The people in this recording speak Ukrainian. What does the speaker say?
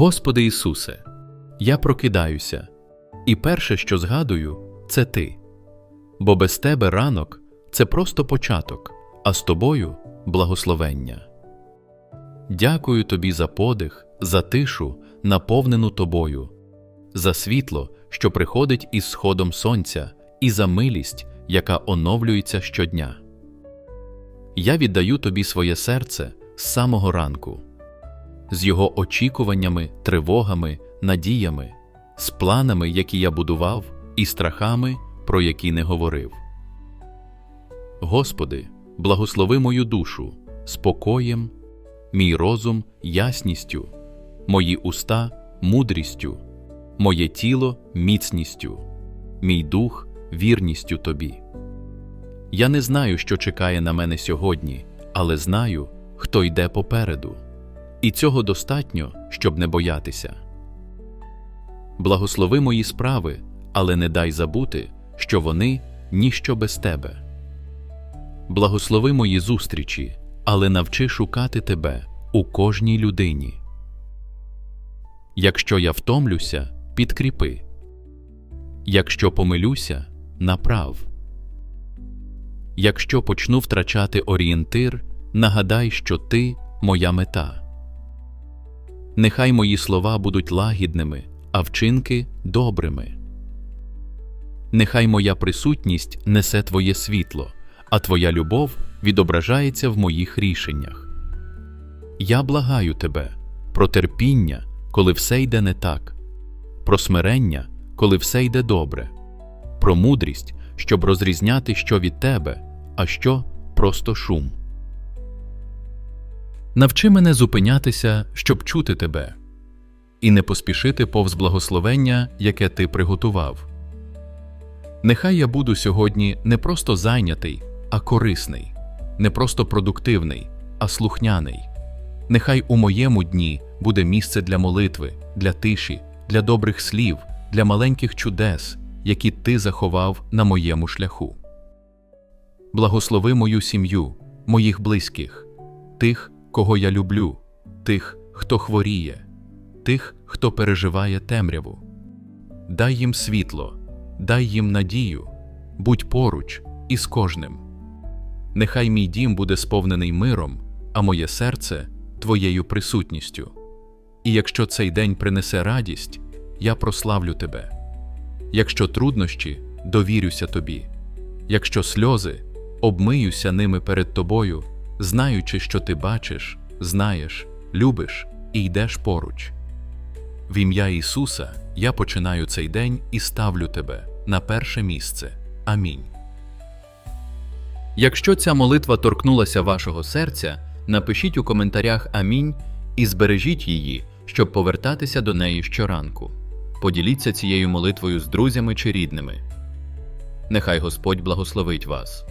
Господи Ісусе, я прокидаюся, і перше, що згадую, це Ти. Бо без Тебе ранок це просто початок, а з тобою благословення. Дякую тобі за подих, за тишу, наповнену тобою, за світло, що приходить із сходом сонця, і за милість, яка оновлюється щодня. Я віддаю тобі своє серце з самого ранку, з його очікуваннями, тривогами, надіями, з планами, які я будував, і страхами, про які не говорив. Господи, благослови мою душу спокоєм, мій розум ясністю, мої уста мудрістю, моє тіло міцністю, мій дух вірністю Тобі. Я не знаю, що чекає на мене сьогодні, але знаю, хто йде попереду, і цього достатньо, щоб не боятися. Благослови мої справи, але не дай забути, що вони ніщо без тебе. Благослови мої зустрічі, але навчи шукати тебе у кожній людині. Якщо я втомлюся, підкріпи. Якщо помилюся, направ. Якщо почну втрачати орієнтир, нагадай, що ти моя мета. Нехай мої слова будуть лагідними, а вчинки добрими. Нехай моя присутність несе Твоє світло, а Твоя любов відображається в моїх рішеннях. Я благаю Тебе про терпіння, коли все йде не так, про смирення, коли все йде добре, про мудрість, щоб розрізняти, що від Тебе, а що просто шум. Навчи мене зупинятися, щоб чути Тебе, і не поспішити повз благословення, яке Ти приготував. Нехай я буду сьогодні не просто зайнятий, а корисний, не просто продуктивний, а слухняний. Нехай у моєму дні буде місце для молитви, для тиші, для добрих слів, для маленьких чудес, які ти заховав на моєму шляху. Благослови мою сім'ю, моїх близьких, тих, кого я люблю, тих, хто хворіє, тих, хто переживає темряву. Дай їм світло, дай їм надію, будь поруч із кожним. Нехай мій дім буде сповнений миром, а моє серце твоєю присутністю. І якщо цей день принесе радість, я прославлю тебе. Якщо труднощі, довірюся тобі, якщо сльози, обмиюся ними перед тобою, знаючи, що ти бачиш, знаєш, любиш і йдеш поруч. В ім'я Ісуса я починаю цей день і ставлю тебе на перше місце. Амінь. Якщо ця молитва торкнулася вашого серця, напишіть у коментарях Амінь і збережіть її, щоб повертатися до неї щоранку. Поділіться цією молитвою з друзями чи рідними. Нехай Господь благословить вас.